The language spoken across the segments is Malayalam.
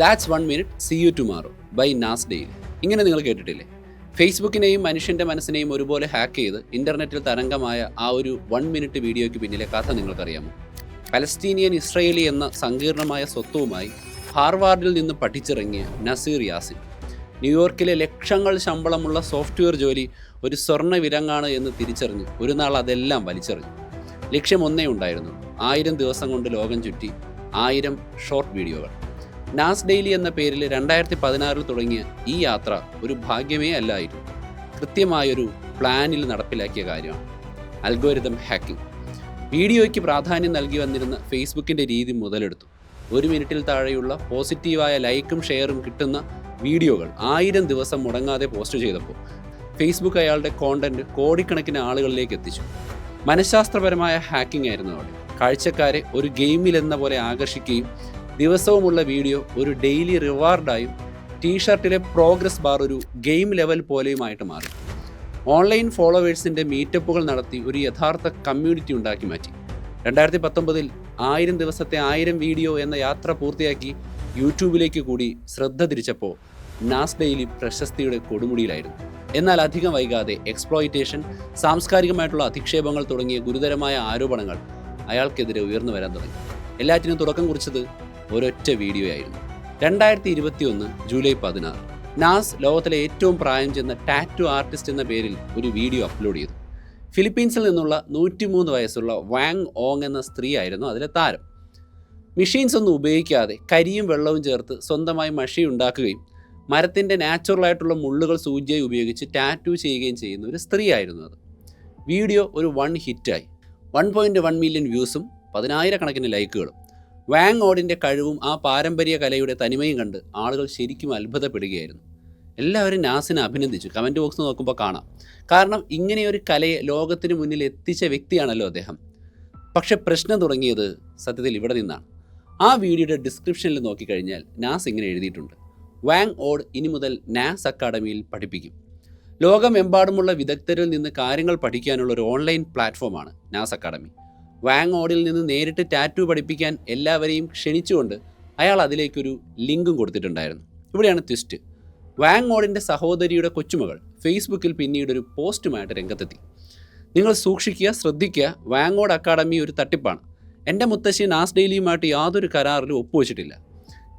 That's one minute see you tomorrow bye Nas daily ഇങ്ങനെ നിങ്ങൾ കേട്ടിട്ടില്ലേ? ഫേസ്ബുക്കിനെയും മനുഷ്യന്റെ മനസ്സിനെയും ഒരുപോലെ ഹാക്ക് ചെയ്ത് ഇന്റർനെറ്റിൽ തരംഗമായ ആ ഒരു വൺ മിനിറ്റ് വീഡിയോയ്ക്ക് പിന്നിലെ കഥ നിങ്ങൾക്കറിയാമോ? പലസ്തീനിയൻ ഇസ്രയേലി എന്ന സങ്കീർണമായ സ്വത്വവുമായി ഹാർവാർഡിൽ നിന്ന് പഠിച്ചിറങ്ങിയ നസീർ യാസിൻ. ന്യൂയോർക്കിലെ ലക്ഷങ്ങൾ ശമ്പളമുള്ള സോഫ്റ്റ്വെയർ ജോലി ഒരു സ്വർണ വിലങ്ങാണ് എന്ന് തിരിച്ചറിഞ്ഞ് ഒരു നാൾ അതെല്ലാം വലിച്ചെറിഞ്ഞു. ലക്ഷ്യം ഒന്നേ ഉണ്ടായിരുന്നു. ആയിരം ദിവസം കൊണ്ട് ലോകം ചുറ്റി ആയിരം ഷോർട്ട് വീഡിയോകൾ നാസ് ഡെയിലി എന്ന പേരിൽ രണ്ടായിരത്തി പതിനാറിൽ തുടങ്ങിയ ഈ യാത്ര ഒരു ഭാഗ്യമേ അല്ലായിരുന്നു. കൃത്യമായൊരു പ്ലാനിൽ നടപ്പിലാക്കിയ കാര്യമാണ്. Algorithm hacking. വീഡിയോയ്ക്ക് പ്രാധാന്യം നൽകി വന്നിരുന്ന ഫേസ്ബുക്കിന്റെ രീതി മുതലെടുത്തു. ഒരു മിനിറ്റിൽ താഴെയുള്ള പോസിറ്റീവായ ലൈക്കും ഷെയറും കിട്ടുന്ന വീഡിയോകൾ ആയിരം ദിവസം മുടങ്ങാതെ പോസ്റ്റ് ചെയ്തപ്പോൾ ഫേസ്ബുക്ക് അയാളുടെ കോണ്ടന്റ് കോടിക്കണക്കിന് ആളുകളിലേക്ക് എത്തിച്ചു. മനഃശാസ്ത്രപരമായ ഹാക്കിംഗ് ആയിരുന്നു അവിടെ. കാഴ്ചക്കാരെ ഒരു ഗെയിമിൽ എന്ന പോലെ ആകർഷിക്കുകയും ദിവസവുമുള്ള വീഡിയോ ഒരു ഡെയിലി റിവാർഡായും ടീഷർട്ടിലെ പ്രോഗ്രസ് ബാർ ഒരു ഗെയിം ലെവൽ പോലെയുമായിട്ട് മാറി. ഓൺലൈൻ ഫോളോവേഴ്സിന്റെ മീറ്റപ്പുകൾ നടത്തി ഒരു യഥാർത്ഥ കമ്മ്യൂണിറ്റി ഉണ്ടാക്കി മാറ്റി. രണ്ടായിരത്തി പത്തൊമ്പതിൽ ആയിരം ദിവസത്തെ ആയിരം വീഡിയോ എന്ന യാത്ര പൂർത്തിയാക്കി യൂട്യൂബിലേക്ക് കൂടി ശ്രദ്ധ തിരിച്ചപ്പോൾ നാസ് ഡെയിലി പ്രശസ്തിയുടെ കൊടുമുടിയിലായിരുന്നു. എന്നാൽ അധികം വൈകാതെ എക്സ്പ്ലോയിറ്റേഷൻ സാംസ്കാരികമായിട്ടുള്ള അധിക്ഷേപങ്ങൾ തുടങ്ങിയ ഗുരുതരമായ ആരോപണങ്ങൾ അയാൾക്കെതിരെ ഉയർന്നു വരാൻ തുടങ്ങി. എല്ലാറ്റിനും തുടക്കം കുറിച്ചത് ഒരൊറ്റ വീഡിയോ ആയിരുന്നു. രണ്ടായിരത്തി ഇരുപത്തി ഒന്ന് ജൂലൈ പതിനാറ്. നാസ് ലോകത്തിലെ ഏറ്റവും പ്രായം ചെന്ന ടാറ്റു ആർട്ടിസ്റ്റ് എന്ന പേരിൽ ഒരു വീഡിയോ അപ്ലോഡ് ചെയ്തു. ഫിലിപ്പീൻസിൽ നിന്നുള്ള നൂറ്റിമൂന്ന് വയസ്സുള്ള വാങ് ഓങ് എന്ന സ്ത്രീ ആയിരുന്നു അതിലെ താരം. മെഷീൻസ് ഒന്നും ഉപയോഗിക്കാതെ കരിയും വെള്ളവും ചേർത്ത് സ്വന്തമായി മഷി ഉണ്ടാക്കുകയും മരത്തിന്റെ നാച്ചുറലായിട്ടുള്ള മുള്ളുകൾ സൂചിയായി ഉപയോഗിച്ച് ടാറ്റു ചെയ്യുകയും ചെയ്യുന്ന ഒരു സ്ത്രീ ആയിരുന്നു അത്. വീഡിയോ ഒരു വൺ ഹിറ്റായി വൺ പോയിന്റ് വൺ മില്യൺ വ്യൂസും പതിനായിരക്കണക്കിന് ലൈക്കുകളും വാങ് ഓടിന്റെ കഴിവും ആ പാരമ്പര്യ കലയുടെ തനിമയും കണ്ട് ആളുകൾ ശരിക്കും അത്ഭുതപ്പെടുകയായിരുന്നു. എല്ലാവരും നാസിനെ അഭിനന്ദിച്ചു. കമന്റ് ബോക്സ് നോക്കുമ്പോൾ കാണാം. കാരണം ഇങ്ങനെയൊരു കലയെ ലോകത്തിന് മുന്നിൽ എത്തിച്ച വ്യക്തിയാണല്ലോ അദ്ദേഹം. പക്ഷെ പ്രശ്നം തുടങ്ങിയത് സത്യത്തിൽ ഇവിടെ നിന്നാണ്. ആ വീഡിയോയുടെ ഡിസ്ക്രിപ്ഷനിൽ നോക്കിക്കഴിഞ്ഞാൽ നാസ് ഇങ്ങനെ എഴുതിയിട്ടുണ്ട്. വാങ് ഓഡ് ഇനി മുതൽ നാസ് അക്കാഡമിയിൽ പഠിപ്പിക്കും. ലോകമെമ്പാടുമുള്ള വിദഗ്ധരിൽ നിന്ന് കാര്യങ്ങൾ പഠിക്കാനുള്ള ഒരു ഓൺലൈൻ പ്ലാറ്റ്ഫോമാണ് നാസ് അക്കാഡമി. വാങ് ഓഡിൽ നിന്ന് നേരിട്ട് ടാറ്റു പഠിപ്പിക്കാൻ എല്ലാവരെയും ക്ഷണിച്ചുകൊണ്ട് അയാൾ അതിലേക്കൊരു ലിങ്കും കൊടുത്തിട്ടുണ്ടായിരുന്നു. ഇവിടെയാണ് ട്വിസ്റ്റ്. വാങ് ഓഡിന്റെ സഹോദരിയുടെ കൊച്ചുമകൾ ഫേസ്ബുക്കിൽ പിന്നീട് ഒരു പോസ്റ്റുമായിട്ട് രംഗത്തെത്തി. നിങ്ങൾ സൂക്ഷിക്കുക ശ്രദ്ധിക്കുക വാങ്ങോഡ് അക്കാഡമി ഒരു തട്ടിപ്പാണ്. എന്റെ മുത്തശ്ശി നാസ് ഡെയിലിയുമായിട്ട് യാതൊരു കരാറിലും ഒപ്പുവെച്ചിട്ടില്ല.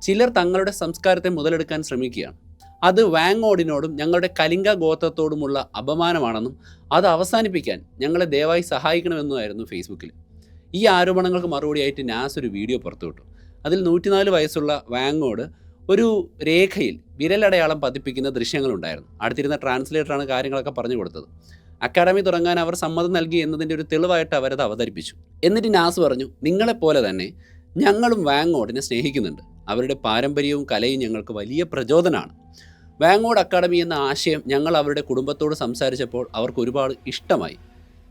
ചിലർ തങ്ങളുടെ സംസ്കാരത്തെ മുതലെടുക്കാൻ ശ്രമിക്കുകയാണ്. അത് വാങ്ങോഡിനോടും ഞങ്ങളുടെ കലിംഗ ഗോത്രത്തോടുമുള്ള അപമാനമാണെന്നും അത് അവസാനിപ്പിക്കാൻ ഞങ്ങളെ ദയവായി സഹായിക്കണമെന്നുമായിരുന്നു ഫേസ്ബുക്കിൽ. ഈ ആരോപണങ്ങൾക്ക് മറുപടിയായിട്ട് നാസ് ഒരു വീഡിയോ പുറത്തുവിട്ടു അതിൽ നൂറ്റിനാല് വയസ്സുള്ള വാങ്ങോട് ഒരു രേഖയിൽ വിരലടയാളം പതിപ്പിക്കുന്ന ദൃശ്യങ്ങളുണ്ടായിരുന്നു. അടുത്തിരുന്ന ട്രാൻസ്ലേറ്ററാണ് കാര്യങ്ങളൊക്കെ പറഞ്ഞു കൊടുത്തത്. അക്കാഡമി തുടങ്ങാൻ അവർ സമ്മതം നൽകി എന്നതിന്റെ ഒരു തെളിവായിട്ട് അവരത് അവതരിപ്പിച്ചു. എന്നിട്ട് നാസ് പറഞ്ഞു നിങ്ങളെപ്പോലെ തന്നെ ഞങ്ങളും വാങ്ങോടിനെ സ്നേഹിക്കുന്നുണ്ട്. അവരുടെ പാരമ്പര്യവും കലയും ഞങ്ങൾക്ക് വലിയ പ്രചോദനമാണ്. വാങ്ങോഡ് അക്കാഡമി എന്ന ആശയം ഞങ്ങൾ അവരുടെ കുടുംബത്തോട് സംസാരിച്ചപ്പോൾ അവർക്ക് ഒരുപാട് ഇഷ്ടമായി.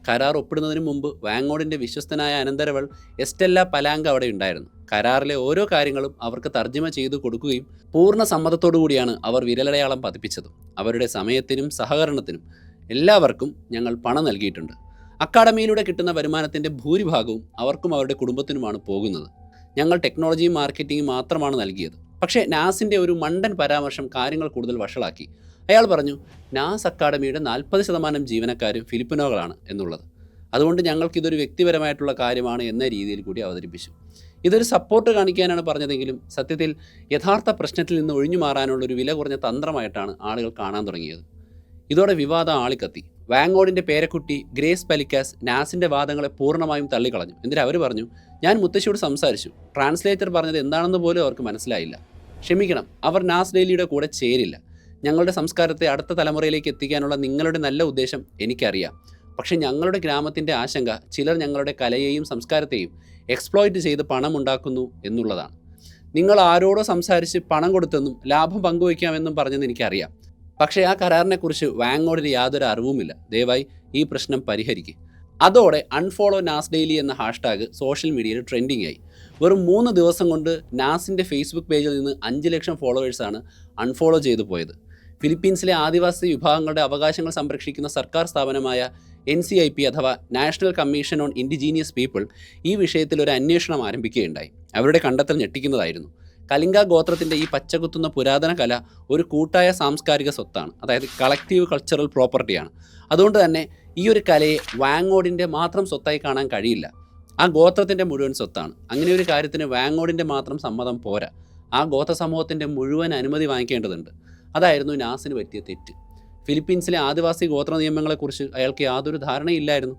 കരാർ ഒപ്പിടുന്നതിന് മുമ്പ് വാങ്ങോഡിന്റെ വിശ്വസ്തനായ അനന്തരവൾ എസ്റ്റെല്ല പലാങ്ക അവിടെ ഉണ്ടായിരുന്നു. കരാറിലെ ഓരോ കാര്യങ്ങളും അവർക്ക് തർജമ ചെയ്തു കൊടുക്കുകയും പൂർണ സമ്മതത്തോടു കൂടിയാണ് അവർ വിരലടയാളം പതിപ്പിച്ചത്. അവരുടെ സമയത്തിനും സഹകരണത്തിനും എല്ലാവർക്കും ഞങ്ങൾ പണം നൽകിയിട്ടുണ്ട്. അക്കാഡമിയിലൂടെ കിട്ടുന്ന വരുമാനത്തിന്റെ ഭൂരിഭാഗവും അവർക്കും അവരുടെ കുടുംബത്തിനുമാണ് പോകുന്നത്. ഞങ്ങൾ ടെക്നോളജിയും മാർക്കറ്റിംഗും മാത്രമാണ് നൽകിയത്. പക്ഷേ നാസിന്റെ ഒരു മണ്ടൻ പരാമർശം കാര്യങ്ങൾ കൂടുതൽ വഷളാക്കി. അയാൾ പറഞ്ഞു നാസ് അക്കാഡമിയുടെ നാൽപ്പത് ശതമാനം ജീവനക്കാരും ഫിലിപ്പിനോകളാണ് എന്നുള്ളത്. അതുകൊണ്ട് ഞങ്ങൾക്കിതൊരു വ്യക്തിപരമായിട്ടുള്ള കാര്യമാണ് എന്ന രീതിയിൽ കൂടി അവതരിപ്പിച്ചു. ഇതൊരു സപ്പോർട്ട് കാണിക്കാനാണ് പറഞ്ഞതെങ്കിലും സത്യത്തിൽ യഥാർത്ഥ പ്രശ്നത്തിൽ നിന്ന് ഒഴിഞ്ഞു മാറാനുള്ള ഒരു വില കുറഞ്ഞ തന്ത്രമായിട്ടാണ് ആളുകൾ കാണാൻ തുടങ്ങിയത്. ഇതോടെ വിവാദം ആളിക്കത്തി. വാങ്ങോഡിന്റെ പേരക്കുട്ടി ഗ്രേസ് പലിക്കാസ് നാസിന്റെ വാദങ്ങളെ പൂർണമായും തള്ളിക്കളഞ്ഞു. എന്നിട്ട് അവർ പറഞ്ഞു ഞാൻ മുത്തശ്ശിയോട് സംസാരിച്ചു. ട്രാൻസ്ലേറ്റർ പറഞ്ഞത് എന്താണെന്ന് പോലും അവർക്ക് മനസ്സിലായില്ല. ക്ഷമിക്കണം അവർ നാസ് ഡെയിലിയുടെ കൂടെ ചേരില്ല. ഞങ്ങളുടെ സംസ്കാരത്തെ അടുത്ത തലമുറയിലേക്ക് എത്തിക്കാനുള്ള നിങ്ങളുടെ നല്ല ഉദ്ദേശം എനിക്കറിയാം. പക്ഷെ ഞങ്ങളുടെ ഗ്രാമത്തിന്റെ ആശങ്ക ചിലർ ഞങ്ങളുടെ കലയെയും സംസ്കാരത്തെയും എക്സ്പ്ലോയിറ്റ് ചെയ്ത് പണം ഉണ്ടാക്കുന്നു എന്നുള്ളതാണ്. നിങ്ങൾ ആരോടോ സംസാരിച്ച് പണം കൊടുത്തെന്നും ലാഭം പങ്കുവയ്ക്കാമെന്നും പറഞ്ഞെന്ന് എനിക്കറിയാം. പക്ഷേ ആ കരാറിനെക്കുറിച്ച് വാങ്ങോടിന് യാതൊരു അറിവുമില്ല. ദയവായി ഈ പ്രശ്നം പരിഹരിക്കുക അതോടെ അൺഫോളോ നാസ് ഡെയിലി എന്ന ഹാഷ്ടാഗ് സോഷ്യൽ മീഡിയയിൽ ട്രെൻഡിങ് ആയി. വെറും മൂന്ന് ദിവസം കൊണ്ട് നാസിന്റെ ഫേസ്ബുക്ക് പേജിൽ നിന്ന് അഞ്ച് ലക്ഷം ഫോളോവേഴ്സാണ് അൺഫോളോ ചെയ്തു പോയത്. ഫിലിപ്പീൻസിലെ ആദിവാസി വിഭാഗങ്ങളുടെ അവകാശങ്ങൾ സംരക്ഷിക്കുന്ന സർക്കാർ സ്ഥാപനമായ എൻ സി ഐ പി അഥവാ national commission on indigenous people ഈ വിഷയത്തിൽ ഒരു അന്വേഷണം ആരംഭിക്കുകയുണ്ടായി. അവരുടെ കണ്ടെത്തൽ ഞെട്ടിക്കുന്നതായിരുന്നു. കലിംഗ ഗോത്രത്തിന്റെ ഈ പച്ചകുത്തുന്ന പുരാതന കല ഒരു കൂട്ടായ സാംസ്കാരിക സ്വത്താണ്. അതായത് കളക്റ്റീവ് കൾച്ചറൽ പ്രോപ്പർട്ടിയാണ്. അതുകൊണ്ട് തന്നെ ഈ ഒരു കലയെ വാങ്ങോടിന്റെ മാത്രം സ്വത്തായി കാണാൻ കഴിയില്ല. ആ ഗോത്രത്തിന്റെ മുഴുവൻ സ്വത്താണ്. അങ്ങനെ ഒരു കാര്യത്തിന് വാങ്ങോടിന്റെ മാത്രം സമ്മതം പോരാ. ആ ഗോത്ര സമൂഹത്തിന്റെ മുഴുവൻ അനുമതി വാങ്ങിക്കേണ്ടതുണ്ട്. അതായിരുന്നു നാസിന് പറ്റിയ തെറ്റ്. ഫിലിപ്പീൻസിലെ ആദിവാസി ഗോത്ര നിയമങ്ങളെക്കുറിച്ച് അയാൾക്ക് യാതൊരു ധാരണയില്ലായിരുന്നു.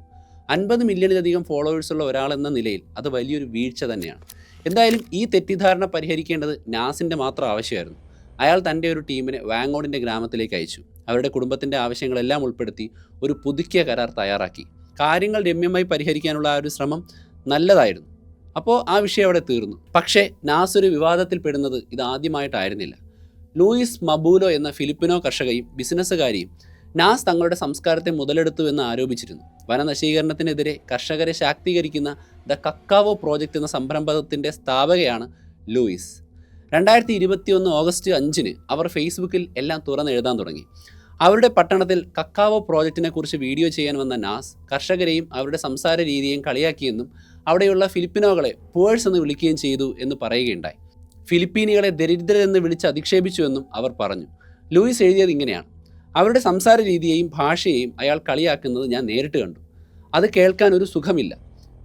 അൻപത് മില്യണിലധികം ഫോളോവേഴ്സുള്ള എന്ന നിലയിൽ അത് വലിയൊരു വീഴ്ച തന്നെയാണ്. എന്തായാലും ഈ തെറ്റിദ്ധാരണ പരിഹരിക്കേണ്ടത് നാസിന്റെ മാത്രം ആവശ്യമായിരുന്നു. അയാൾ തന്റെ ഒരു ടീമിനെ വാങ്ങോണിന്റെ ഗ്രാമത്തിലേക്ക് അയച്ചു. അവരുടെ കുടുംബത്തിന്റെ ആവശ്യങ്ങളെല്ലാം ഉൾപ്പെടുത്തി ഒരു പുതുക്കിയ കരാർ തയ്യാറാക്കി. കാര്യങ്ങൾ രമ്യമായി പരിഹരിക്കാനുള്ള ആ ഒരു ശ്രമം നല്ലതായിരുന്നു. അപ്പോൾ ആ വിഷയം അവിടെ തീർന്നു. പക്ഷേ നാസ് ഒരു വിവാദത്തിൽ പെടുന്നത് ഇത് ആദ്യമായിട്ടായിരുന്നില്ല. ലൂയിസ് മബൂലോ എന്ന ഫിലിപ്പിനോ കർഷകയും ബിസിനസ്സുകാരിയും നാസ് തങ്ങളുടെ സംസ്കാരത്തെ മുതലെടുത്തു എന്ന് ആരോപിച്ചിരുന്നു. വനനശീകരണത്തിനെതിരെ കർഷകരെ ശാക്തീകരിക്കുന്ന ദ കക്കാവോ പ്രോജക്റ്റ് എന്ന സംരംഭത്തിന്റെ സ്ഥാപകയാണ് ലൂയിസ്. രണ്ടായിരത്തി ഇരുപത്തിയൊന്ന് ഓഗസ്റ്റ് അഞ്ചിന് അവർ ഫേസ്ബുക്കിൽ എല്ലാം തുറന്നെഴുതാൻ തുടങ്ങി. അവരുടെ പട്ടണത്തിൽ കക്കാവോ പ്രോജക്റ്റിനെ കുറിച്ച് വീഡിയോ ചെയ്യാൻ വന്ന നാസ് കർഷകരെയും അവരുടെ സംസാര രീതിയെയും കളിയാക്കിയെന്നും അവിടെയുള്ള ഫിലിപ്പിനോകളെ പേഴ്സ് എന്ന് വിളിക്കുകയും ചെയ്തു എന്ന് പറയുകയുണ്ടായി. ഫിലിപ്പീനികളെ ദരിദ്രരെന്ന് വിളിച്ച് അധിക്ഷേപിച്ചുവെന്നും അവർ പറഞ്ഞു. ലൂയിസ് എഴുതിയത് ഇങ്ങനെയാണ്. അവരുടെ സംസാര രീതിയെയും ഭാഷയെയും അയാൾ കളിയാക്കുന്നത് ഞാൻ നേരിട്ട് കണ്ടു. അത് കേൾക്കാൻ ഒരു സുഖമില്ല.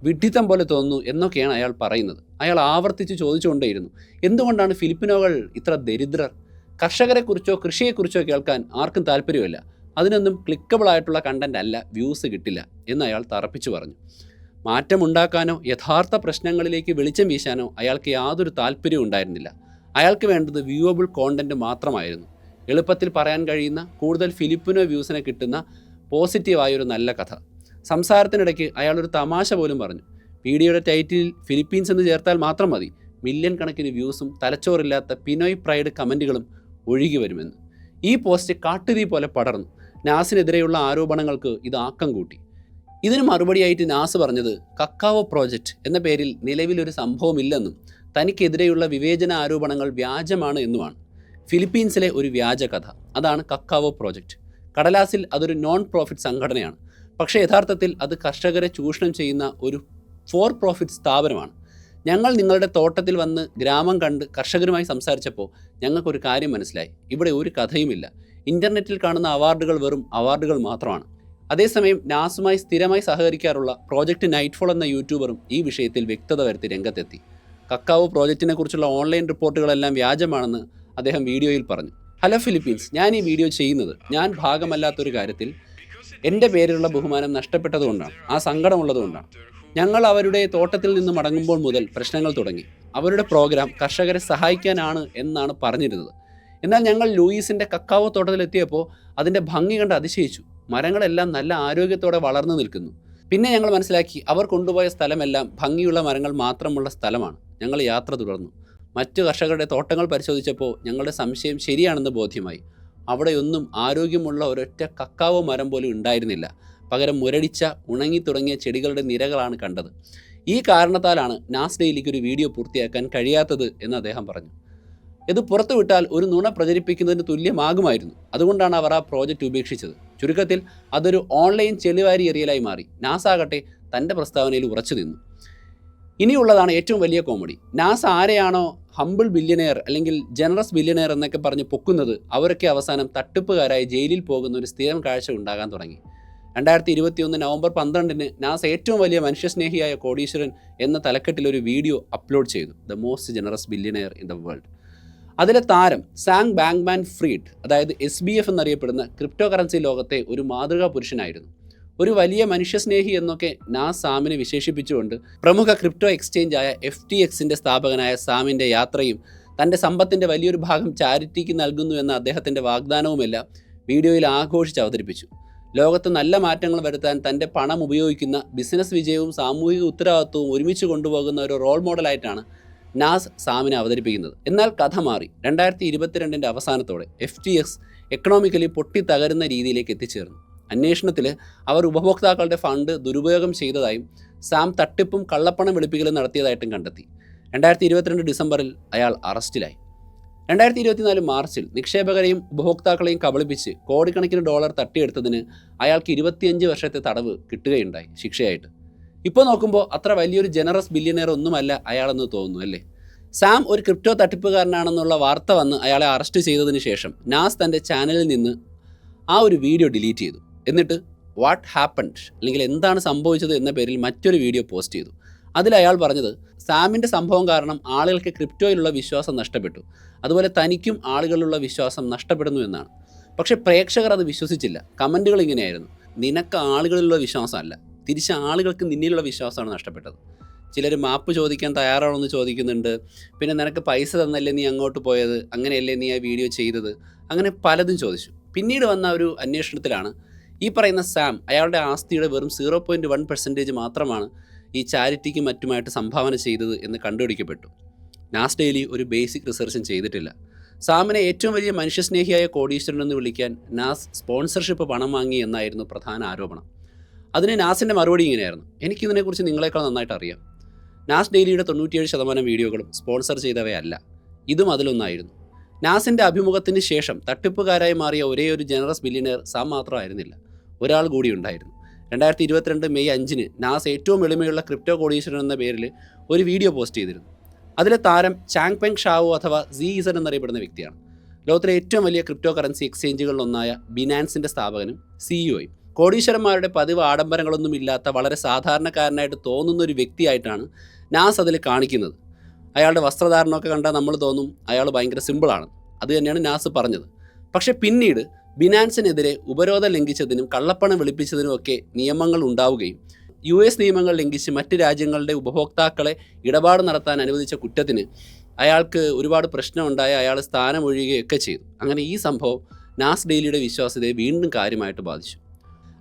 വിഡ്ഢിത്തം പോലെ തോന്നുന്നു എന്നൊക്കെയാണ് അയാൾ പറയുന്നത്. അയാൾ ആവർത്തിച്ച് ചോദിച്ചുകൊണ്ടേയിരുന്നു. എന്തുകൊണ്ടാണ് ഫിലിപ്പിനോകൾ ഇത്ര ദരിദ്രർ? കർഷകരെക്കുറിച്ചോ കൃഷിയെക്കുറിച്ചോ കേൾക്കാൻ ആർക്കും താല്പര്യമില്ല. അതിനൊന്നും ക്ലിക്കബിൾ ആയിട്ടുള്ള കണ്ടന്റ് അല്ല വ്യൂസ് കിട്ടില്ല എന്ന് അയാൾ തറപ്പിച്ചു പറഞ്ഞു. മാറ്റമുണ്ടാക്കാനോ യഥാർത്ഥ പ്രശ്നങ്ങളിലേക്ക് വെളിച്ചം വീശാനോ അയാൾക്ക് യാതൊരു താല്പര്യവും ഉണ്ടായിരുന്നില്ല. അയാൾക്ക് വേണ്ടത് വ്യൂവബിൾ കോണ്ടന്റ് മാത്രമായിരുന്നു. എളുപ്പത്തിൽ പറയാൻ കഴിയുന്ന കൂടുതൽ ഫിലിപ്പിനോ വ്യൂസിനെ കിട്ടുന്ന പോസിറ്റീവായൊരു നല്ല കഥ. സംസാരത്തിനിടയ്ക്ക് അയാളൊരു തമാശ പോലും പറഞ്ഞു. വീഡിയോയുടെ ടൈറ്റിൽ ഫിലിപ്പീൻസ് എന്ന് ചേർത്താൽ മാത്രം മതി. മില്യൺ കണക്കിന് വ്യൂസും തലച്ചോറില്ലാത്ത പിനോയ് പ്രൈഡ് കമന്റുകളും ഒഴുകി വരുമെന്ന്. ഈ പോസ്റ്റ് കാട്ടുതീ പോലെ പടർന്നു. നാസിനെതിരെയുള്ള ആരോപണങ്ങൾക്ക് ഇത് ആക്കം കൂട്ടി. ഇതിന് മറുപടിയായിട്ട് നാസ് പറഞ്ഞത് കക്കാവോ പ്രോജക്റ്റ് എന്ന പേരിൽ നിലവിലൊരു സംഭവമില്ലെന്നും തനിക്കെതിരെയുള്ള വിവേചന ആരോപണങ്ങൾ വ്യാജമാണ് എന്നുമാണ്. ഫിലിപ്പീൻസിലെ ഒരു വ്യാജ കഥ. അതാണ് കക്കാവോ പ്രോജക്റ്റ്. കടലാസിൽ അതൊരു നോൺ പ്രോഫിറ്റ് സംഘടനയാണ്. പക്ഷേ യഥാർത്ഥത്തിൽ അത് കർഷകരെ ചൂഷണം ചെയ്യുന്ന ഒരു ഫോർ പ്രോഫിറ്റ് സ്ഥാപനമാണ്. ഞങ്ങൾ നിങ്ങളുടെ തോട്ടത്തിൽ വന്ന് ഗ്രാമം കണ്ട് കർഷകരുമായി സംസാരിച്ചപ്പോൾ ഞങ്ങൾക്കൊരു കാര്യം മനസ്സിലായി. ഇവിടെ ഒരു കഥയുമില്ല. ഇന്റർനെറ്റിൽ കാണുന്ന അവാർഡുകൾ വെറും അവാർഡുകൾ മാത്രമാണ്. അതേസമയം നാസുമായി സ്ഥിരമായി സഹകരിക്കാറുള്ള പ്രോജക്റ്റ് നൈറ്റ്ഫോൾ എന്ന യൂട്യൂബറും ഈ വിഷയത്തിൽ വ്യക്തത വരുത്തി രംഗത്തെത്തി. കക്കാവോ പ്രോജക്റ്റിനെ കുറിച്ചുള്ള ഓൺലൈൻ റിപ്പോർട്ടുകളെല്ലാം വ്യാജമാണെന്ന് അദ്ദേഹം വീഡിയോയിൽ പറഞ്ഞു. ഹലോ ഫിലിപ്പീൻസ് ഞാൻ ഈ വീഡിയോ ചെയ്യുന്നത് ഞാൻ ഭാഗമല്ലാത്തൊരു കാര്യത്തിൽ എന്റെ പേരിലുള്ള ബഹുമാനം നഷ്ടപ്പെട്ടതുകൊണ്ടാണ് ആ സങ്കടമുള്ളതുകൊണ്ടാണ്. ഞങ്ങൾ അവരുടെ തോട്ടത്തിൽ നിന്ന് മടങ്ങുമ്പോൾ മുതൽ പ്രശ്നങ്ങൾ തുടങ്ങി. അവരുടെ പ്രോഗ്രാം കർഷകരെ സഹായിക്കാനാണ് എന്നാണ് പറഞ്ഞിരുന്നത്. എന്നാൽ ഞങ്ങൾ ലൂയിസിന്റെ കക്കാവോ തോട്ടത്തിലെത്തിയപ്പോൾ അതിന്റെ ഭംഗി കണ്ട് അതിശയിച്ചു. മരങ്ങളെല്ലാം നല്ല ആരോഗ്യത്തോടെ വളർന്നു നിൽക്കുന്നു. പിന്നെ ഞങ്ങൾ മനസ്സിലാക്കി അവർ കൊണ്ടുപോയ സ്ഥലമെല്ലാം ഭംഗിയുള്ള മരങ്ങൾ മാത്രമുള്ള സ്ഥലമാണ്. ഞങ്ങൾ യാത്ര തുടർന്നു. മറ്റു കർഷകരുടെ തോട്ടങ്ങൾ പരിശോധിച്ചപ്പോൾ ഞങ്ങളുടെ സംശയം ശരിയാണെന്ന് ബോധ്യമായി. അവിടെയൊന്നും ആരോഗ്യമുള്ള ഒരൊറ്റ കക്കാവോ മരം പോലും ഉണ്ടായിരുന്നില്ല. പകരം മുരടിച്ച ഉണങ്ങി തുടങ്ങിയ ചെടികളുടെ നിരകളാണ് കണ്ടത്. ഈ കാരണത്താലാണ് നാസ്ഡയിലേക്ക് ഒരു വീഡിയോ പൂർത്തിയാക്കാൻ കഴിയാത്തത് എന്ന് അദ്ദേഹം പറഞ്ഞു. ഇത് പുറത്തുവിട്ടാൽ ഒരു നുണ പ്രചരിപ്പിക്കുന്നതിന് തുല്യമാകുമായിരുന്നു. അതുകൊണ്ടാണ് അവർ ആ പ്രോജക്റ്റ് ഉപേക്ഷിച്ചത്. ചുരുക്കത്തിൽ അതൊരു ഓൺലൈൻ ചെളിവാരി എറിയലായി മാറി. നാസ ആകട്ടെ തന്റെ പ്രസ്താവനയിൽ ഉറച്ചു നിന്നു. ഇനിയുള്ളതാണ് ഏറ്റവും വലിയ കോമഡി. നാസ ആരെയാണോ ഹമ്പിൾ ബില്യനെയർ അല്ലെങ്കിൽ ജനറസ് ബില്യനെയർ എന്നൊക്കെ പറഞ്ഞ് പൊക്കുന്നത് അവരൊക്കെ അവസാനം തട്ടിപ്പുകാരായി ജയിലിൽ പോകുന്ന ഒരു സ്ഥിരം കാഴ്ച ഉണ്ടാകാൻ തുടങ്ങി. രണ്ടായിരത്തി ഇരുപത്തിയൊന്ന് നവംബർ പന്ത്രണ്ടിന് നാസ ഏറ്റവും വലിയ മനുഷ്യസ്നേഹിയായ കോടീശ്വരൻ എന്ന തലക്കെട്ടിൽ ഒരു വീഡിയോ അപ്ലോഡ് ചെയ്തു. The most generous billionaire in the world. അതിലെ താരം സാങ് ബാങ്ക്മാൻ ഫ്രീഡ് അതായത് എസ് ബി എഫ് എന്നറിയപ്പെടുന്ന ക്രിപ്റ്റോ കറൻസി ലോകത്തെ ഒരു മാതൃകാ പുരുഷനായിരുന്നു. ഒരു വലിയ മനുഷ്യസ്നേഹി എന്നൊക്കെ നാ സാമിനെ വിശേഷിപ്പിച്ചുകൊണ്ട് പ്രമുഖ ക്രിപ്റ്റോ എക്സ്ചേഞ്ച് ആയ എഫ് ടി എക്സിന്റെ സ്ഥാപകനായ സാമിന്റെ യാത്രയും തന്റെ സമ്പത്തിന്റെ വലിയൊരു ഭാഗം ചാരിറ്റിക്ക് നൽകുന്നു എന്ന അദ്ദേഹത്തിന്റെ വാഗ്ദാനവുമെല്ലാം വീഡിയോയിൽ ആഘോഷിച്ച് അവതരിപ്പിച്ചു. ലോകത്ത് നല്ല മാറ്റങ്ങൾ വരുത്താൻ തന്റെ പണം ഉപയോഗിക്കുന്ന ബിസിനസ് വിജയവും സാമൂഹിക ഉത്തരവാദിത്വവും ഒരുമിച്ച് കൊണ്ടുപോകുന്ന ഒരു റോൾ മോഡലായിട്ടാണ് നാസ് സാമിനെ അവതരിപ്പിക്കുന്നത്. എന്നാൽ കഥ മാറി. രണ്ടായിരത്തി ഇരുപത്തിരണ്ടിന്റെ അവസാനത്തോടെ എഫ് ടി എക്സ് എക്കണോമിക്കലി പൊട്ടി തകരുന്ന രീതിയിലേക്ക് എത്തിച്ചേർന്നു. അന്വേഷണത്തിൽ അവർ ഉപഭോക്താക്കളുടെ ഫണ്ട് ദുരുപയോഗം ചെയ്തതായും സാം തട്ടിപ്പും കള്ളപ്പണം വെളുപ്പിക്കലും നടത്തിയതായിട്ടും കണ്ടെത്തി. രണ്ടായിരത്തി ഇരുപത്തിരണ്ട് ഡിസംബറിൽ അയാൾ അറസ്റ്റിലായി. രണ്ടായിരത്തി ഇരുപത്തിനാല് മാർച്ചിൽ നിക്ഷേപകരെയും ഉപഭോക്താക്കളെയും കബളിപ്പിച്ച് കോടിക്കണക്കിന് ഡോളർ തട്ടിയെടുത്തതിന് അയാൾക്ക് ഇരുപത്തിയഞ്ച് വർഷത്തെ തടവ് കിട്ടുകയുണ്ടായി ശിക്ഷയായിട്ട്. ഇപ്പോൾ നോക്കുമ്പോൾ അത്ര വലിയൊരു ജനറസ് ബില്യനെയർ ഒന്നുമല്ല അയാളെന്ന് തോന്നുന്നു അല്ലേ? സാം ഒരു ക്രിപ്റ്റോ തട്ടിപ്പുകാരനാണെന്നുള്ള വാർത്ത വന്ന് അയാളെ അറസ്റ്റ് ചെയ്തതിന് ശേഷം നാസ് തന്റെ ചാനലിൽ നിന്ന് ആ ഒരു വീഡിയോ ഡിലീറ്റ് ചെയ്തു. എന്നിട്ട് വാട്ട് ഹാപ്പൻഡ് അല്ലെങ്കിൽ എന്താണ് സംഭവിച്ചത് എന്ന പേരിൽ മറ്റൊരു വീഡിയോ പോസ്റ്റ് ചെയ്തു. അതിൽ അയാൾ പറഞ്ഞത് സാമിന്റെ സംഭവം കാരണം ആളുകൾക്ക് ക്രിപ്റ്റോയിലുള്ള വിശ്വാസം നഷ്ടപ്പെട്ടു. അതുപോലെ തനിക്കും ആളുകളിലുള്ള വിശ്വാസം നഷ്ടപ്പെടുന്നു എന്നാണ്. പക്ഷേ പ്രേക്ഷകർ അത് വിശ്വസിച്ചില്ല. കമന്റുകൾ ഇങ്ങനെയായിരുന്നു. നിനക്ക് ആളുകളിലുള്ള വിശ്വാസമല്ല. തിരിച്ച് ആളുകൾക്ക് നിന്നിലുള്ള വിശ്വാസമാണ് നഷ്ടപ്പെട്ടത്. ചിലർ മാപ്പ് ചോദിക്കാൻ തയ്യാറാണോ എന്ന് ചോദിക്കുന്നുണ്ട്. പിന്നെ നിനക്ക് പൈസ തന്നല്ലേ നീ അങ്ങോട്ട് പോയത്? അങ്ങനെയല്ലേ നീ ആ വീഡിയോ ചെയ്തത്? അങ്ങനെ പലതും ചോദിച്ചു. പിന്നീട് വന്ന ഒരു അന്വേഷണത്തിലാണ് ഈ പറയുന്ന സാം അയാളുടെ ആസ്തിയുടെ വെറും സീറോ പോയിന്റ് വൺ പെർസെന്റേജ് മാത്രമാണ് ഈ ചാരിറ്റിക്ക് മറ്റുമായിട്ട് സംഭാവന ചെയ്തത് എന്ന് കണ്ടുപിടിക്കപ്പെട്ടു. നാസ് ഒരു ബേസിക് റിസർച്ചും ചെയ്തിട്ടില്ല. സാമിനെ ഏറ്റവും വലിയ മനുഷ്യസ്നേഹിയായ കോടീശ്വരൻ എന്ന് വിളിക്കാൻ നാസ് സ്പോൺസർഷിപ്പ് പണം വാങ്ങി എന്നായിരുന്നു പ്രധാന ആരോപണം. അതിന് നാസിന്റെ മറുപടി ഇങ്ങനെയായിരുന്നു. എനിക്കിതിനെക്കുറിച്ച് നിങ്ങളെക്കാൾ നന്നായിട്ട് അറിയാം. നാസ് ഡെയിലിയുടെ തൊണ്ണൂറ്റിയേഴ് ശതമാനം വീഡിയോകളും സ്പോൺസർ ചെയ്തവയല്ല. ഇതും അതിലൊന്നായിരുന്നു. നാസിന്റെ അഭിമുഖത്തിന് ശേഷം തട്ടിപ്പുകാരായി മാറിയ ഒരേ ഒരു ജനറസ് ബില്യനെയർ സാം മാത്രമായിരുന്നില്ല. ഒരാൾ കൂടി ഉണ്ടായിരുന്നു. രണ്ടായിരത്തി ഇരുപത്തിരണ്ട് മെയ് അഞ്ചിന് നാസ് ഏറ്റവും എളിമയുള്ള ക്രിപ്റ്റോ കോടീശ്വരൻ എന്ന പേരിൽ ഒരു വീഡിയോ പോസ്റ്റ് ചെയ്തിരുന്നു. അതിലെ താരം ചാങ് പെങ് ഷാവോ അഥവാ സി സീസൺ എന്നറിയപ്പെടുന്ന വ്യക്തിയാണ്. ലോകത്തിലെ ഏറ്റവും വലിയ ക്രിപ്റ്റോ കറൻസി എക്സ്ചേഞ്ചുകളിലൊന്നായ ബിനാൻസിന്റെ സ്ഥാപകനും സിഇഒയും കോടീശ്വരന്മാരുടെ പതിവ് ആഡംബരങ്ങളൊന്നും ഇല്ലാത്ത വളരെ സാധാരണക്കാരനായിട്ട് തോന്നുന്ന ഒരു വ്യക്തിയായിട്ടാണ് നാസ് അതിൽ കാണിക്കുന്നത്. അയാളുടെ വസ്ത്രധാരണമൊക്കെ കണ്ടാൽ നമ്മൾ തോന്നും അയാൾ ഭയങ്കര സിമ്പിളാണ്. അത് തന്നെയാണ് നാസ് പറഞ്ഞത്. പക്ഷെ പിന്നീട് ബിനാൻസിനെതിരെ ഉപരോധം ലംഘിച്ചതിനും കള്ളപ്പണം വിളിപ്പിച്ചതിനും ഒക്കെ നിയമങ്ങൾ ഉണ്ടാവുകയും യു എസ് നിയമങ്ങൾ ലംഘിച്ച് മറ്റ് രാജ്യങ്ങളുടെ ഉപഭോക്താക്കളെ ഇടപാട് നടത്താൻ അനുവദിച്ച കുറ്റത്തിന് അയാൾക്ക് ഒരുപാട് പ്രശ്നമുണ്ടായ അയാൾ സ്ഥാനം ഒഴിയുകയൊക്കെ ചെയ്തു. അങ്ങനെ ഈ സംഭവം നാസ് ഡെയിലിയുടെ വിശ്വാസ്യതയെ വീണ്ടും കാര്യമായിട്ട് ബാധിച്ചു.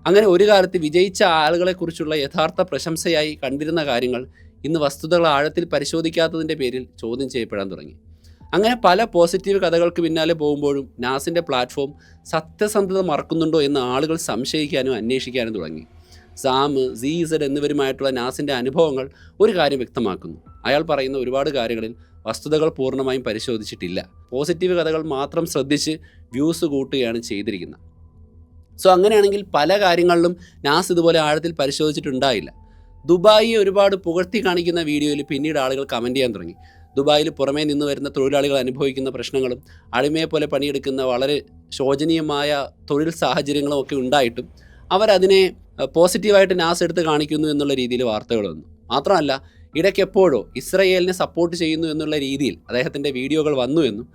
അങ്ങനെ ഒരു കാലത്ത് വിജയിച്ച ആളുകളെക്കുറിച്ചുള്ള യഥാർത്ഥ പ്രശംസയായി കണ്ടിരുന്ന കാര്യങ്ങൾ ഇന്ന് വസ്തുതകൾ ആഴത്തിൽ പരിശോധിക്കാത്തതിന്റെ പേരിൽ ചോദ്യം ചെയ്യപ്പെടാൻ തുടങ്ങി. അങ്ങനെ പല പോസിറ്റീവ് കഥകൾക്ക് പിന്നാലെ പോകുമ്പോഴും നാസിന്റെ പ്ലാറ്റ്ഫോം സത്യസന്ധത മറക്കുന്നുണ്ടോ എന്ന് ആളുകൾ സംശയിക്കാനും അന്വേഷിക്കാനും തുടങ്ങി. സാം സീസഡ് എന്നിവരുമായിട്ടുള്ള നാസിന്റെ അനുഭവങ്ങൾ ഒരു കാര്യം വ്യക്തമാക്കുന്നു. അയാൾ പറയുന്ന ഒരുപാട് കാര്യങ്ങളിൽ വസ്തുതകൾ പൂർണമായും പരിശോധിച്ചിട്ടില്ല. പോസിറ്റീവ് കഥകൾ മാത്രം ശ്രദ്ധിച്ച് വ്യൂസ് കൂട്ടുകയാണ് ചെയ്തിരിക്കുന്നത്. സോ അങ്ങനെയാണെങ്കിൽ പല കാര്യങ്ങളിലും നാസ് ഇതുപോലെ ആഴത്തിൽ പരിശോധിച്ചിട്ടുണ്ടായില്ല. ദുബായിയെ ഒരുപാട് പുകഴ്ത്തി കാണിക്കുന്ന വീഡിയോയിൽ പിന്നീട് ആളുകൾ കമന്റ് ചെയ്യാൻ തുടങ്ങി. ദുബായിൽ പുറമേ നിന്ന് വരുന്ന തൊഴിലാളികൾ അനുഭവിക്കുന്ന പ്രശ്നങ്ങളും അടിമയെ പോലെ പണിയെടുക്കുന്ന വളരെ ശോചനീയമായ തൊഴിൽ സാഹചര്യങ്ങളും ഒക്കെ ഉണ്ടായിട്ടും അവരതിനെ പോസിറ്റീവായിട്ട് നാസ് എടുത്ത് കാണിക്കുന്നു എന്നുള്ള രീതിയിൽ വാർത്തകൾ വന്നു. മാത്രമല്ല ഇടയ്ക്കെപ്പോഴോ ഇസ്രയേലിനെ സപ്പോർട്ട് ചെയ്യുന്നു എന്നുള്ള രീതിയിൽ അദ്ദേഹത്തിന്റെ വീഡിയോകൾ വന്നു എന്നും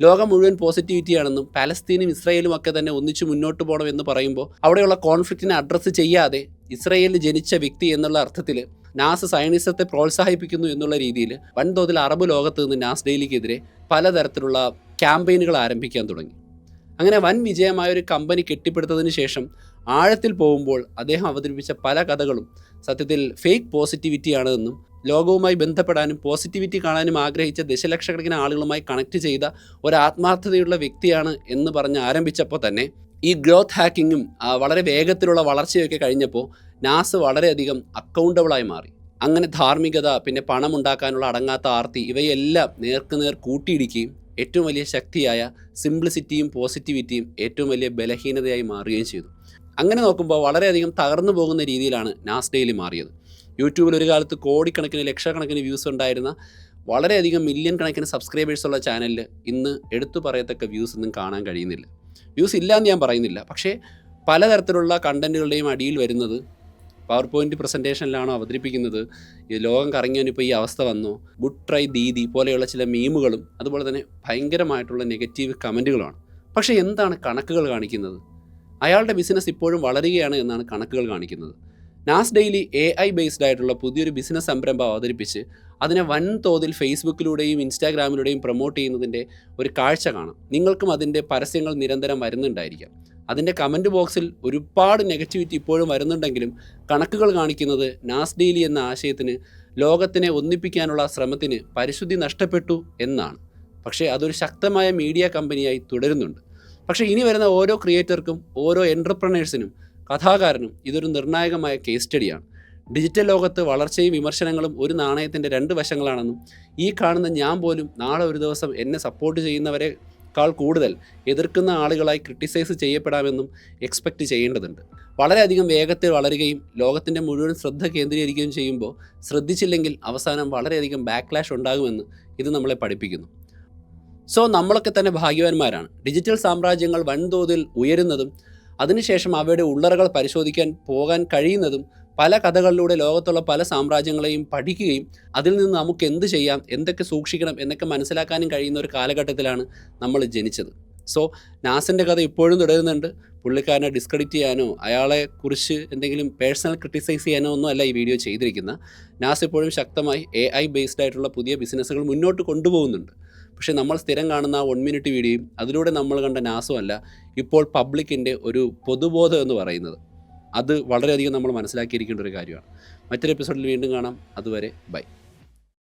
ലോകം മുഴുവൻ പോസിറ്റിവിറ്റിയാണെന്നും പാലസ്തീനും ഇസ്രയേലും ഒക്കെ തന്നെ ഒന്നിച്ചു മുന്നോട്ട് പോകണം എന്ന് പറയുമ്പോൾ അവിടെയുള്ള കോൺഫ്ലിക്റ്റിനെ അഡ്രസ്സ് ചെയ്യാതെ ഇസ്രയേലിൽ ജനിച്ച വ്യക്തി എന്നുള്ള അർത്ഥത്തിൽ നാസ് സയനിസത്തെ പ്രോത്സാഹിപ്പിക്കുന്നു എന്നുള്ള രീതിയിൽ വൻതോതിൽ അറബ് ലോകത്ത് നിന്ന് നാസ് ഡെയിലിക്കെതിരെ പലതരത്തിലുള്ള ക്യാമ്പയിനുകൾ ആരംഭിക്കാൻ തുടങ്ങി. അങ്ങനെ വൻ വിജയമായ ഒരു കമ്പനി കെട്ടിപ്പടുത്തതിന് ശേഷം ആഴത്തിൽ പോകുമ്പോൾ അദ്ദേഹം അവതരിപ്പിച്ച പല കഥകളും സത്യത്തിൽ ഫേക്ക് പോസിറ്റിവിറ്റിയാണ് എന്നും ലോകവുമായി ബന്ധപ്പെടാനും പോസിറ്റിവിറ്റി കാണാനും ആഗ്രഹിച്ച ദശലക്ഷക്കണക്കിന് ആളുകളുമായി കണക്ട് ചെയ്ത ഒരു ആത്മാർത്ഥതയുള്ള വ്യക്തിയാണ് എന്ന് പറഞ്ഞ് ആരംഭിച്ചപ്പോൾ തന്നെ ഈ ഗ്രോത്ത് ഹാക്കിങ്ങും വളരെ വേഗത്തിലുള്ള വളർച്ചയൊക്കെ കഴിഞ്ഞപ്പോൾ നാസ് വളരെയധികം അക്കൗണ്ടബിളായി മാറി. അങ്ങനെ ധാർമ്മികത പിന്നെ പണം ഉണ്ടാക്കാനുള്ള അടങ്ങാത്ത ആർത്തി ഇവയെല്ലാം നേർക്കുനേർ കൂട്ടിയിടിക്കുകയും ഏറ്റവും വലിയ ശക്തിയായ സിംപ്ലിസിറ്റിയും പോസിറ്റിവിറ്റിയും ഏറ്റവും വലിയ ബലഹീനതയായി മാറുകയും ചെയ്തു. അങ്ങനെ നോക്കുമ്പോൾ വളരെയധികം തകർന്നു പോകുന്ന രീതിയിലാണ് നാസ് ഡെയിലി മാറിയത്. യൂട്യൂബിൽ ഒരു കാലത്ത് കോടിക്കണക്കിന് ലക്ഷക്കണക്കിന് വ്യൂസ് ഉണ്ടായിരുന്ന വളരെയധികം മില്യൺ കണക്കിന് സബ്സ്ക്രൈബേഴ്സ് ഉള്ള ചാനലിൽ ഇന്ന് എടുത്തു പറയത്തക്ക വ്യൂസ് ഒന്നും കാണാൻ കഴിയുന്നില്ല. വ്യൂസ് ഇല്ല എന്ന് ഞാൻ പറയുന്നില്ല. പക്ഷേ പലതരത്തിലുള്ള കണ്ടന്റുകളുടെയും അടിയിൽ വരുന്നത് പവർ പോയിന്റ് പ്രസന്റേഷനിലാണോ അവതരിപ്പിക്കുന്നത്. ഈ ലോകം കറങ്ങിയവനിപ്പോൾ ഈ അവസ്ഥ വന്നോ? ഗുഡ് ട്രൈ ദീദി പോലെയുള്ള ചില മീമുകളും അതുപോലെ തന്നെ ഭയങ്കരമായിട്ടുള്ള നെഗറ്റീവ് കമന്റുകളുമാണ് പക്ഷേ എന്താണ് കണക്കുകൾ കാണിക്കുന്നത്? അയാളുടെ ബിസിനസ് ഇപ്പോഴും വളരുകയാണ് എന്നാണ് കണക്കുകൾ കാണിക്കുന്നത്. Nas daily A I based ആയിട്ടുള്ള പുതിയൊരു ബിസിനസ് സംരംഭം അവതരിപ്പിച്ച് അതിനെ വൻതോതിൽ ഫേസ്ബുക്കിലൂടെയും ഇൻസ്റ്റാഗ്രാമിലൂടെയും പ്രൊമോട്ട് ചെയ്യുന്നതിന്റെ ഒരു കാഴ്ച കാണാം. നിങ്ങൾക്കും അതിന്റെ പരസ്യങ്ങൾ നിരന്തരം വരുന്നുണ്ടായിരിക്കാം. അതിന്റെ കമന്റ് ബോക്സിൽ ഒരുപാട് നെഗറ്റിവിറ്റി ഇപ്പോഴും വരുന്നുണ്ടെങ്കിലും കണക്കുകൾ കാണിക്കുന്നത് നാസ് ഡെയിലി എന്ന ആശയത്തിന് ലോകത്തിനെ ഒന്നിപ്പിക്കാനുള്ള ശ്രമത്തിന് പരിശുദ്ധി നഷ്ടപ്പെട്ടു എന്നാണ്. പക്ഷേ അതൊരു ശക്തമായ മീഡിയ കമ്പനിയായി തുടരുന്നുണ്ട്. പക്ഷേ ഇനി വരുന്ന ഓരോ ക്രിയേറ്റർക്കും ഓരോ എന്റർപ്രണേഴ്സിനും കഥാകാരനും ഇതൊരു നിർണായകമായ കേസ് സ്റ്റഡിയാണ് ഡിജിറ്റൽ ലോകത്ത് വളർച്ചയും വിമർശനങ്ങളും ഒരു നാണയത്തിന്റെ രണ്ട് വശങ്ങളാണെന്നും ഈ കാണുന്ന ഞാൻ പോലും നാളെ ഒരു ദിവസം എന്നെ സപ്പോർട്ട് ചെയ്യുന്നവരെ കാൾ കൂടുതൽ എതിർക്കുന്ന ആളുകളായി ക്രിട്ടിസൈസ് ചെയ്യപ്പെടാമെന്നും എക്സ്പെക്റ്റ് ചെയ്യേണ്ടതുണ്ട്. വളരെയധികം വേഗത്തിൽ വളരുകയും ലോകത്തിന്റെ മുഴുവൻ ശ്രദ്ധ കേന്ദ്രീകരിക്കുകയും ചെയ്യുമ്പോൾ ശ്രദ്ധിച്ചില്ലെങ്കിൽ അവസാനം വളരെയധികം ബാക്ക്ലാഷ് ഉണ്ടാകുമെന്ന് ഇത് നമ്മളെ പഠിപ്പിക്കുന്നു. സോ നമ്മളൊക്കെ തന്നെ ഭാഗ്യവാന്മാരാണ്. ഡിജിറ്റൽ സാമ്രാജ്യങ്ങൾ വൻതോതിൽ ഉയരുന്നതും അതിനുശേഷം അവയുടെ ഉള്ളറകൾ പരിശോധിക്കാൻ പോകാൻ കഴിയുന്നതും പല കഥകളിലൂടെ ലോകത്തുള്ള പല സാമ്രാജ്യങ്ങളെയും പഠിക്കുകയും അതിൽ നിന്ന് നമുക്ക് എന്ത് ചെയ്യാം എന്തൊക്കെ സൂക്ഷിക്കണം എന്നൊക്കെ മനസ്സിലാക്കാനും കഴിയുന്ന ഒരു കാലഘട്ടത്തിലാണ് നമ്മൾ ജനിച്ചത്. സോ നാസിന്റെ കഥ ഇപ്പോഴും തുടരുന്നുണ്ട്. പുള്ളിക്കാരനെ ഡിസ്ക്രെഡിറ്റ് ചെയ്യാനോ അയാളെ കുറിച്ച് എന്തെങ്കിലും പേഴ്സണൽ ക്രിട്ടിസൈസ് ചെയ്യാനോ ഒന്നും അല്ല ഈ വീഡിയോ ചെയ്തിരിക്കുന്ന നാസ് ഇപ്പോഴും ശക്തമായി എ ഐ ബേസ്ഡ് ആയിട്ടുള്ള പുതിയ ബിസിനസ്സുകൾ മുന്നോട്ട് കൊണ്ടുപോകുന്നുണ്ട്. പക്ഷേ നമ്മൾ സ്ഥിരം കാണുന്ന ആ വൺ മിനിറ്റ് വീഡിയോയും അതിലൂടെ നമ്മൾ കണ്ട നാസും അല്ല ഇപ്പോൾ പബ്ലിക്കിന്റെ ഒരു പൊതുബോധം എന്ന് പറയുന്നത്. അത് വളരെയധികം നമ്മൾ മനസ്സിലാക്കിയിരിക്കേണ്ട ഒരു കാര്യമാണ്. മറ്റൊരു എപ്പിസോഡിൽ വീണ്ടും കാണാം. അതുവരെ ബൈ.